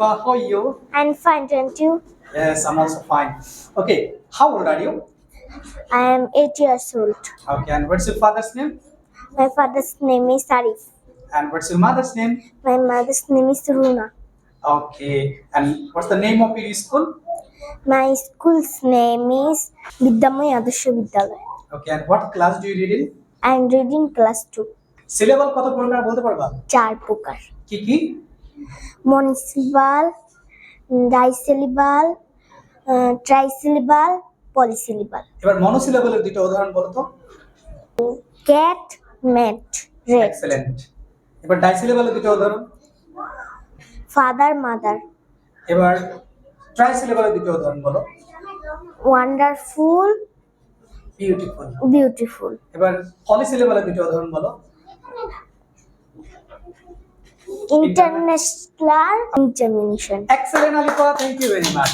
Alifa. How are you? I'm fine, don't you? Yes, I'm also fine. Okay, how old are you? I am eight years old. Okay, and what's your father's name? My father's name is Arif. And what's your mother's name? My mother's name is Runa. Okay, and what's the name of your school? My school's name is Vidyamoy Adarsh Vidyalaya. Okay, and what class do you read in? I am reading class 2. Syllable কত প্রকার বলতে পারবা চার প্রকার কি কি মনিসিপাল ডাইসিলিবাল ট্রাইসিলিবাল পলিসিলিবাল এবার মনোসিলেবালের দুটো উদাহরণ বলো তো। ক্যাট ম্যাট রেড এক্সেলেন্ট এবার ডাইসিলেবালের দুটো উদাহরণ। ফাদার মাদার এবার ট্রাইসিলেবালের দুটো উদাহরণ বলো। ওয়ান্ডারফুল বিউটিফুল বিউটিফুল এবার পলিসিলেবালের দুটো উদাহরণ বলো। international examination. Excellent, Alifa. Thank you very much.